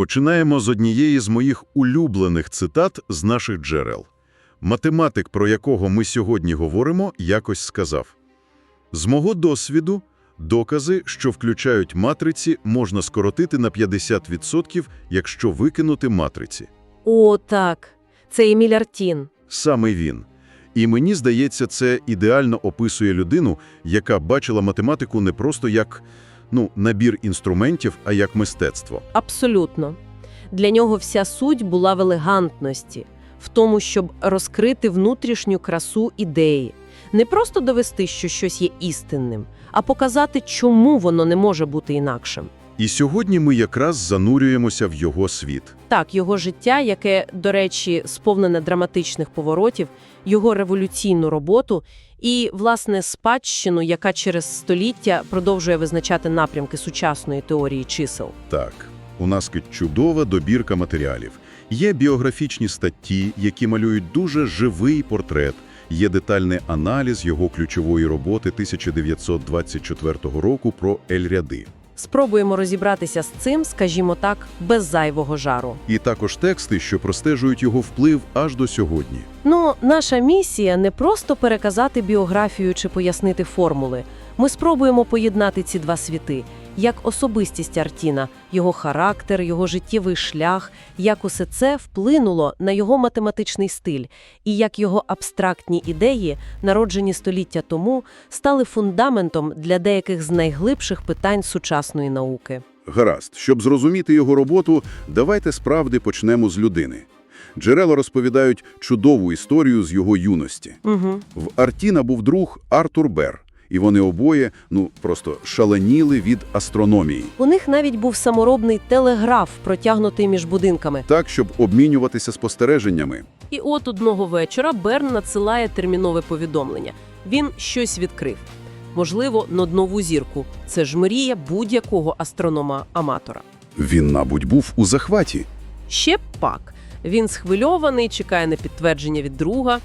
Починаємо з однієї з моїх улюблених цитат з наших джерел. Математик, про якого ми сьогодні говоримо, якось сказав «З мого досвіду, докази, що включають матриці, можна скоротити на 50%, якщо викинути матриці». О, так. Це Еміль Артін. Саме він. І мені здається, це ідеально описує людину, яка бачила математику не просто як ну, набір інструментів, а як мистецтво. Абсолютно. Для нього вся суть була в елегантності, в тому, щоб розкрити внутрішню красу ідеї. Не просто довести, що щось є істинним, а показати, чому воно не може бути інакшим. І сьогодні ми якраз занурюємося в його світ. Так, його життя, яке, до речі, сповнене драматичних поворотів, його революційну роботу і, власне, спадщину, яка через століття продовжує визначати напрямки сучасної теорії чисел. Так, у нас чудова добірка матеріалів. Є біографічні статті, які малюють дуже живий портрет. Є детальний аналіз його ключової роботи 1924 року про Ель-Ряди. Спробуємо розібратися з цим, скажімо так, без зайвого жару. І також тексти, що простежують його вплив аж до сьогодні. Ну, наша місія не просто переказати біографію чи пояснити формули. Ми спробуємо поєднати ці два світи, як особистість Артіна, його характер, його життєвий шлях, як усе це вплинуло на його математичний стиль, і як його абстрактні ідеї, народжені століття тому, стали фундаментом для деяких з найглибших питань сучасної науки. Гаразд, щоб зрозуміти його роботу, давайте справді почнемо з людини. Джерела розповідають чудову історію з його юності. Угу. В Артіна був друг Артур Бер, і вони обоє, ну, просто шаленіли від астрономії. У них навіть був саморобний телеграф, протягнутий між будинками. Так, щоб обмінюватися спостереженнями. І от одного вечора Берн надсилає термінове повідомлення. Він щось відкрив. Можливо, ноднову зірку. Це ж мрія будь-якого астронома-аматора. Він, мабуть, був у захваті. Ще пак. Він схвильований, чекає на підтвердження від друга.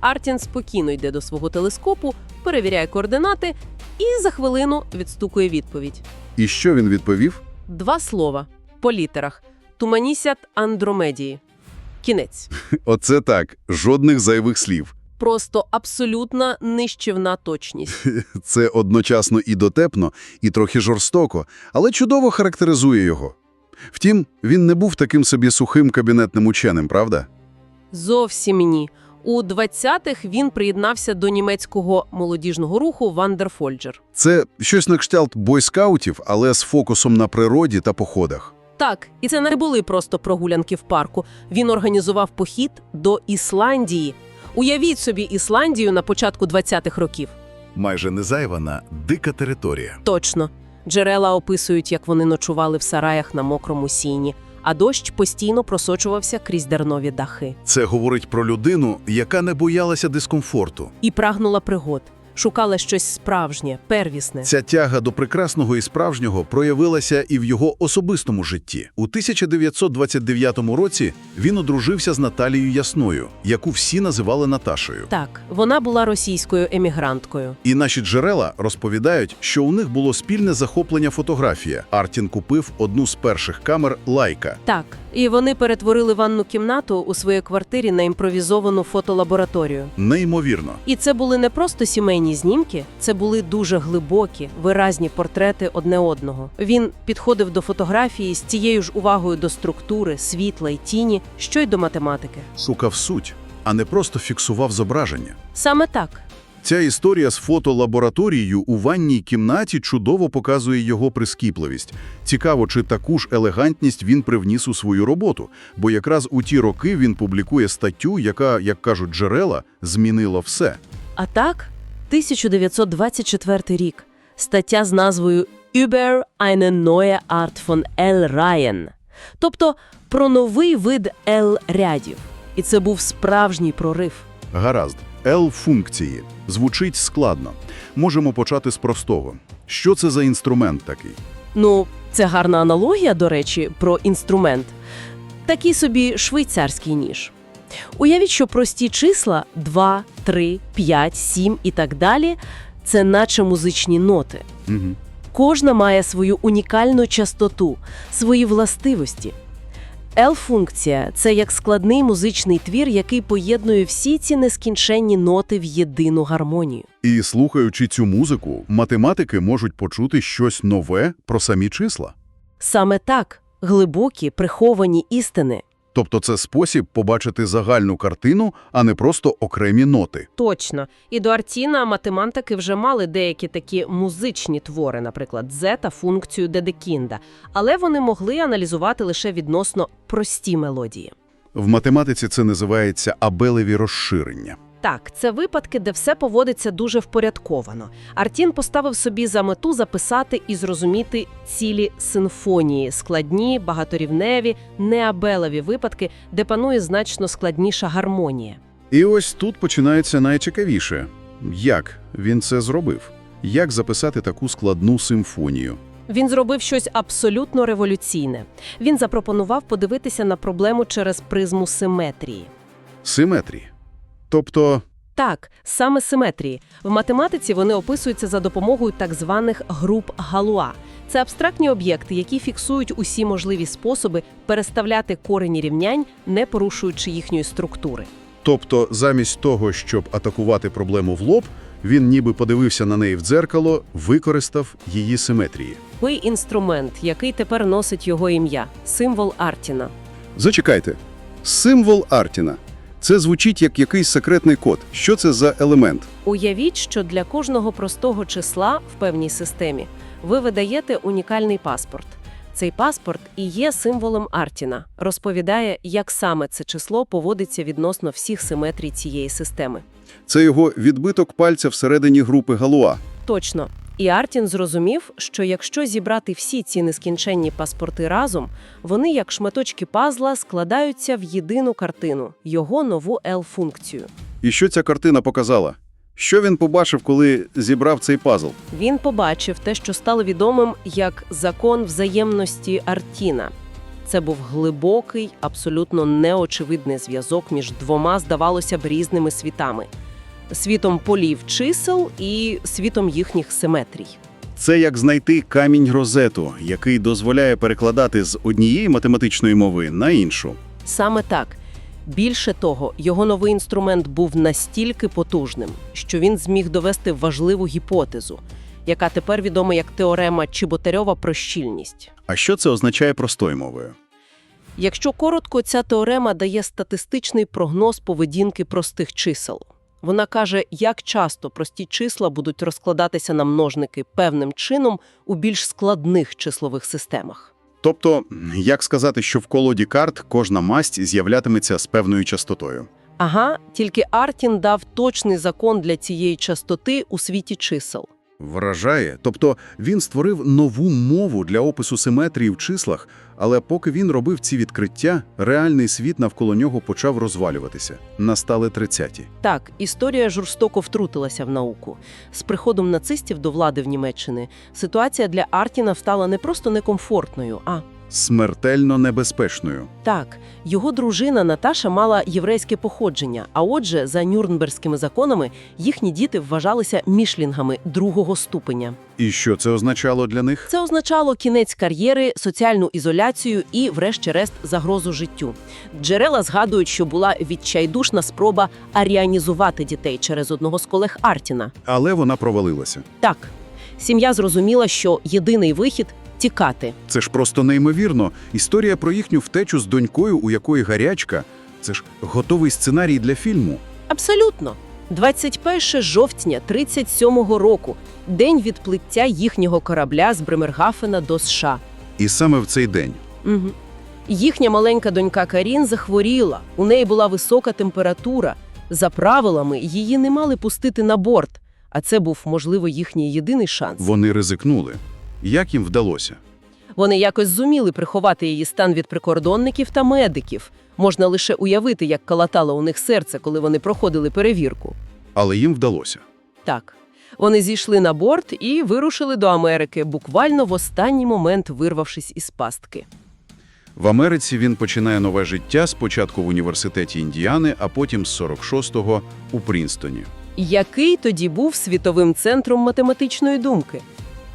Артін спокійно йде до свого телескопу, перевіряє координати і за хвилину відстукує відповідь. І що він відповів? Два слова по літерах: Туманісят Андромедії. Кінець. Оце так, жодних зайвих слів. Просто абсолютна нищівна точність. Це одночасно і дотепно, і трохи жорстоко, але чудово характеризує його. Втім, він не був таким собі сухим кабінетним ученим, правда? Зовсім ні. У 20-х він приєднався до німецького молодіжного руху Вандерфольджер. Це щось на кшталт бойскаутів, але з фокусом на природі та походах. Так, і це не були просто прогулянки в парку. Він організував похід до Ісландії. Уявіть собі Ісландію на початку 20-х років. Майже незайвана, дика територія. Точно. Джерела описують, як вони ночували в сараях на мокрому сіні, а дощ постійно просочувався крізь дернові дахи. Це говорить про людину, яка не боялася дискомфорту. І прагнула пригод, шукала щось справжнє, первісне. Ця тяга до прекрасного і справжнього проявилася і в його особистому житті. У 1929 році він одружився з Наталією Ясною, яку всі називали Наташею. Так, вона була російською емігранткою. І наші джерела розповідають, що у них було спільне захоплення фотографія. Артін купив одну з перших камер Лайка. Так, і вони перетворили ванну кімнату у своїй квартирі на імпровізовану фотолабораторію. Неймовірно. І це були не просто сімейні знімки, це були дуже глибокі, виразні портрети одне одного. Він підходив до фотографії з тією ж увагою до структури, світла й тіні, що й до математики. Шукав суть, а не просто фіксував зображення. Саме так. Ця історія з фотолабораторією у ванній кімнаті чудово показує його прискіпливість. Цікаво, чи таку ж елегантність він привніс у свою роботу, бо якраз у ті роки він публікує статтю, яка, як кажуть джерела, змінила все. А так, 1924 рік. Стаття з назвою «Über eine neue Art von L-Reihen», тобто про новий вид L-рядів. І це був справжній прорив. Гаразд, L-функції. Звучить складно. Можемо почати з простого. Що це за інструмент такий? Ну, це гарна аналогія, до речі, про інструмент. Такий собі швейцарський ніж. Уявіть, що прості числа 2, 3, 5, 7 і так далі це наче музичні ноти. Угу. Кожна має свою унікальну частоту, свої властивості. L-функція – це як складний музичний твір, який поєднує всі ці нескінченні ноти в єдину гармонію. І слухаючи цю музику, математики можуть почути щось нове про самі числа. Саме так – глибокі, приховані істини. Тобто це спосіб побачити загальну картину, а не просто окремі ноти. Точно. І до Артіна математики вже мали деякі такі музичні твори, наприклад, З та функцію Дедекінда, але вони могли аналізувати лише відносно прості мелодії. В математиці це називається абелеві розширення. Так, це випадки, де все поводиться дуже впорядковано. Артін поставив собі за мету записати і зрозуміти цілі симфонії, складні, багаторівневі, неабелеві випадки, де панує значно складніша гармонія. І ось тут починається найцікавіше. Як він це зробив? Як записати таку складну симфонію? Він зробив щось абсолютно революційне. Він запропонував подивитися на проблему через призму симетрії. Симетрії. Тобто, Так, саме симетрії. В математиці вони описуються за допомогою так званих груп Галуа. Це абстрактні об'єкти, які фіксують усі можливі способи переставляти корені рівнянь, не порушуючи їхньої структури. тобто, замість того, щоб атакувати проблему в лоб, він ніби подивився на неї в дзеркало, використав її симетрії. Той інструмент, який тепер носить його ім'я символ Артіна. Зачекайте. Символ Артіна. Це звучить як якийсь секретний код. Що це за елемент? Уявіть, що для кожного простого числа в певній системі ви видаєте унікальний паспорт. Цей паспорт і є символом Артіна, розповідає, як саме це число поводиться відносно всіх симетрій цієї системи. Це його відбиток пальця всередині групи Галуа. Точно. І Артін зрозумів, що якщо зібрати всі ці нескінченні паспорти разом, вони, як шматочки пазла, складаються в єдину картину – його нову L-функцію. І що ця картина показала? Що він побачив, коли зібрав цей пазл? Він побачив те, що стало відомим як закон взаємності Артіна. Це був глибокий, абсолютно неочевидний зв'язок між двома, здавалося б, різними світами: світом полів чисел і світом їхніх симетрій. Це як знайти камінь розету, який дозволяє перекладати з однієї математичної мови на іншу. Саме так. Більше того, його новий інструмент був настільки потужним, що він зміг довести важливу гіпотезу, яка тепер відома як теорема Чеботарьова про щільність. А що це означає простою мовою? Якщо коротко, ця теорема дає статистичний прогноз поведінки простих чисел. Вона каже, як часто прості числа будуть розкладатися на множники певним чином у більш складних числових системах. Тобто, як сказати, що в колоді карт кожна масть з'являтиметься з певною частотою. Ага, тільки Артін дав точний закон для цієї частоти у світі чисел. Вражає. Тобто він створив нову мову для опису симетрії в числах, але поки він робив ці відкриття, реальний світ навколо нього почав розвалюватися. Настали 30-ті. Так, історія жорстоко втрутилася в науку. З приходом нацистів до влади в Німеччини ситуація для Артіна стала не просто некомфортною, а Смертельно небезпечною. Так, його дружина Наташа мала єврейське походження, а отже, за нюрнберзькими законами їхні діти вважалися мішлінгами другого ступеня. І що це означало для них? Це означало кінець кар'єри, соціальну ізоляцію і, врешті-решт, загрозу життю. Джерела згадують, що була відчайдушна спроба аріанізувати дітей через одного з колег Артіна. Але вона провалилася. Так, сім'я зрозуміла, що єдиний вихід тікати. Це ж просто неймовірно. Історія про їхню втечу з донькою, у якої гарячка. Це ж готовий сценарій для фільму. Абсолютно. 21 жовтня 37-го року, день відплиття їхнього корабля з Бремергафена до США. І саме в цей день. Угу. Їхня маленька донька Карін захворіла, у неї була висока температура. За правилами, її не мали пустити на борт, а це був, можливо, їхній єдиний шанс. Вони ризикнули. Як їм вдалося? Вони якось зуміли приховати її стан від прикордонників та медиків. Можна лише уявити, як калатало у них серце, коли вони проходили перевірку. Але їм вдалося. Так. Вони зійшли на борт і вирушили до Америки, буквально в останній момент вирвавшись із пастки. В Америці він починає нове життя спочатку в університеті Індіани, а потім з 46-го у Прінстоні. Який тоді був світовим центром математичної думки?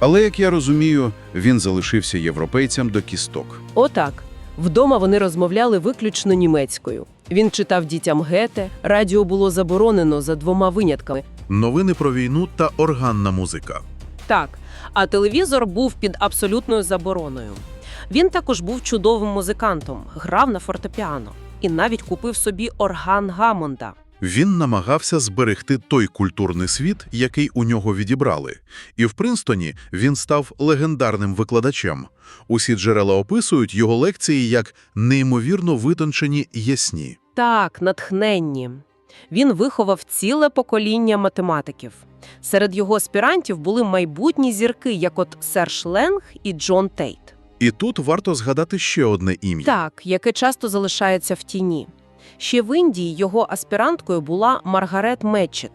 Але, як я розумію, він залишився європейцям до кісток. Отак. Вдома вони розмовляли виключно німецькою. Він читав дітям гете, радіо було заборонено за двома винятками. Новини про війну та органна музика. Так, а телевізор був під абсолютною забороною. Він також був чудовим музикантом, грав на фортепіано і навіть купив собі орган Гамонда. Він намагався зберегти той культурний світ, який у нього відібрали. І в Принстоні він став легендарним викладачем. Усі джерела описують його лекції як неймовірно витончені ясні. Так, натхненні. Він виховав ціле покоління математиків. Серед його аспірантів були майбутні зірки, як от Серж Ленг і Джон Тейт. І тут варто згадати ще одне ім'я. Так, яке часто залишається в тіні. Ще в Індії його аспіранткою була Маргарет Метчет.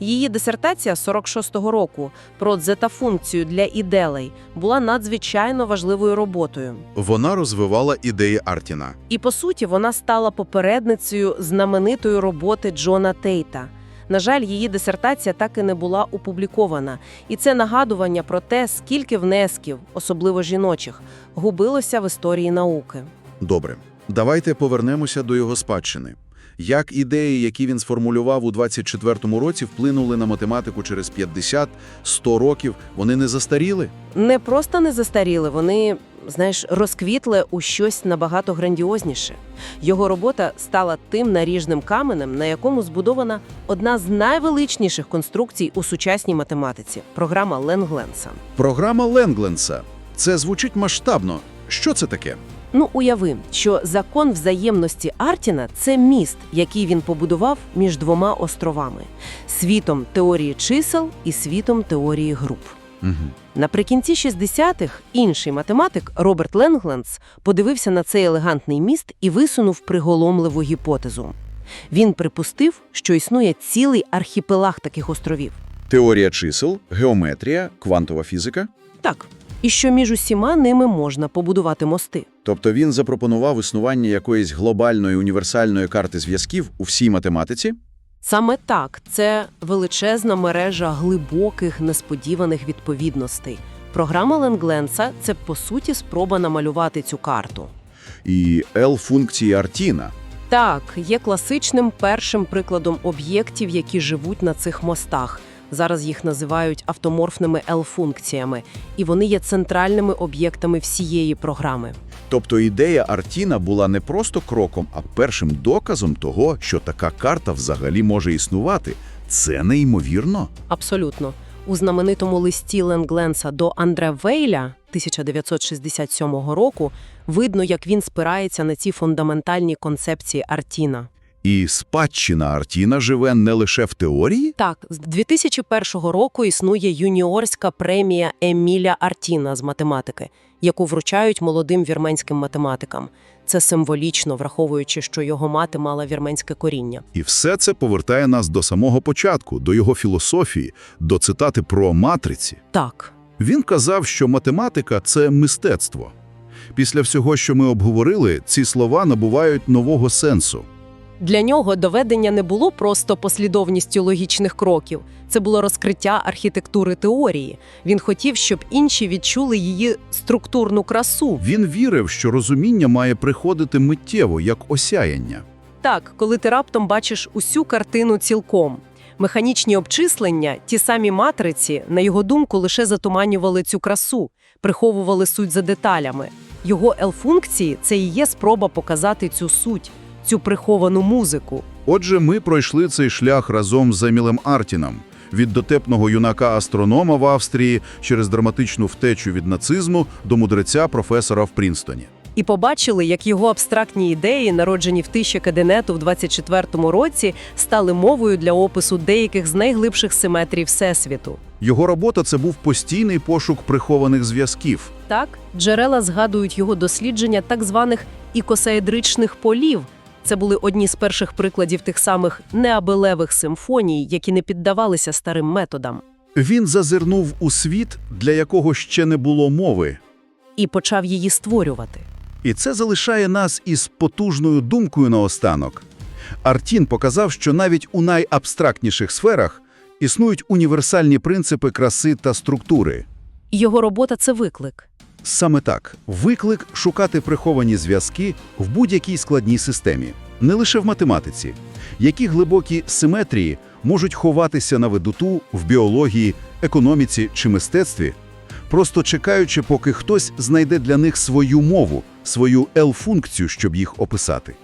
Її дисертація 46-го року про дзета-функцію для іделей була надзвичайно важливою роботою. Вона розвивала ідеї Артіна. І по суті, вона стала попередницею знаменитої роботи Джона Тейта. На жаль, її дисертація так і не була опублікована, і це нагадування про те, скільки внесків, особливо жіночих, губилося в історії науки. Добре, давайте повернемося до його спадщини. Як ідеї, які він сформулював у 24-му році, вплинули на математику через 50-100 років, вони не застаріли? Не просто не застаріли, вони, знаєш, розквітли у щось набагато грандіозніше. Його робота стала тим наріжним каменем, на якому збудована одна з найвеличніших конструкцій у сучасній математиці програма Ленгленса. Програма Ленгленса. Це звучить масштабно. Що це таке? Ну, уяви, що закон взаємності Артіна це міст, який він побудував між двома островами світом теорії чисел і світом теорії груп. Угу. Наприкінці 60-х інший математик Роберт Ленгленс подивився на цей елегантний міст і висунув приголомливу гіпотезу. Він припустив, що існує цілий архіпелаг таких островів. Теорія чисел, геометрія, квантова фізика. Так, і що між усіма ними можна побудувати мости. Тобто він запропонував існування якоїсь глобальної універсальної карти зв'язків у всій математиці? Саме так, це величезна мережа глибоких несподіваних відповідностей. Програма Ленгленса – це по суті спроба намалювати цю карту. І L-функції Артіна. Так, є класичним першим прикладом об'єктів, які живуть на цих мостах. Зараз їх називають автоморфними L-функціями, і вони є центральними об'єктами всієї програми. Тобто ідея Артіна була не просто кроком, а першим доказом того, що така карта взагалі може існувати. Це неймовірно. Абсолютно. У знаменитому листі Ленгленса до Андре Вейля 1967 року видно, як він спирається на ці фундаментальні концепції Артіна. І спадщина Артіна живе не лише в теорії? Так, з 2001 року існує юніорська премія Еміля Артіна з математики, яку вручають молодим вірменським математикам. Це символічно, враховуючи, що його мати мала вірменське коріння. І все це повертає нас до самого початку, до його філософії, до цитати про матриці. Так, Він казав, що математика – це мистецтво. Після всього, що ми обговорили, ці слова набувають нового сенсу. Для нього доведення не було просто послідовністю логічних кроків, це було розкриття архітектури теорії. Він хотів, щоб інші відчули її структурну красу. Він вірив, що розуміння має приходити миттєво, як осяяння. Так, коли ти раптом бачиш усю картину цілком. Механічні обчислення, ті самі матриці, на його думку, лише затуманювали цю красу, приховували суть за деталями. Його L-функції – це і є спроба показати цю суть, цю приховану музику. Отже, ми пройшли цей шлях разом з Емілем Артіном. Від дотепного юнака-астронома в Австрії через драматичну втечу від нацизму до мудреця професора в Прінстоні. І побачили, як його абстрактні ідеї, народжені в тиші каденету в 24-му році, стали мовою для опису деяких з найглибших симетрій Всесвіту. Його робота – це був постійний пошук прихованих зв'язків. Так, джерела згадують його дослідження так званих ікосаедричних полів. Це були одні з перших прикладів тих самих неабелевих симфоній, які не піддавалися старим методам, Він зазирнув у світ, для якого ще не було мови. і почав її створювати. І це залишає нас із потужною думкою наостанок. Артін показав, що навіть у найабстрактніших сферах існують універсальні принципи краси та структури. Його робота це виклик. Саме так. Виклик шукати приховані зв'язки в будь-якій складній системі, не лише в математиці. Які глибокі симетрії можуть ховатися на видуту в біології, економіці чи мистецтві, просто чекаючи, поки хтось знайде для них свою мову, свою L-функцію, щоб їх описати.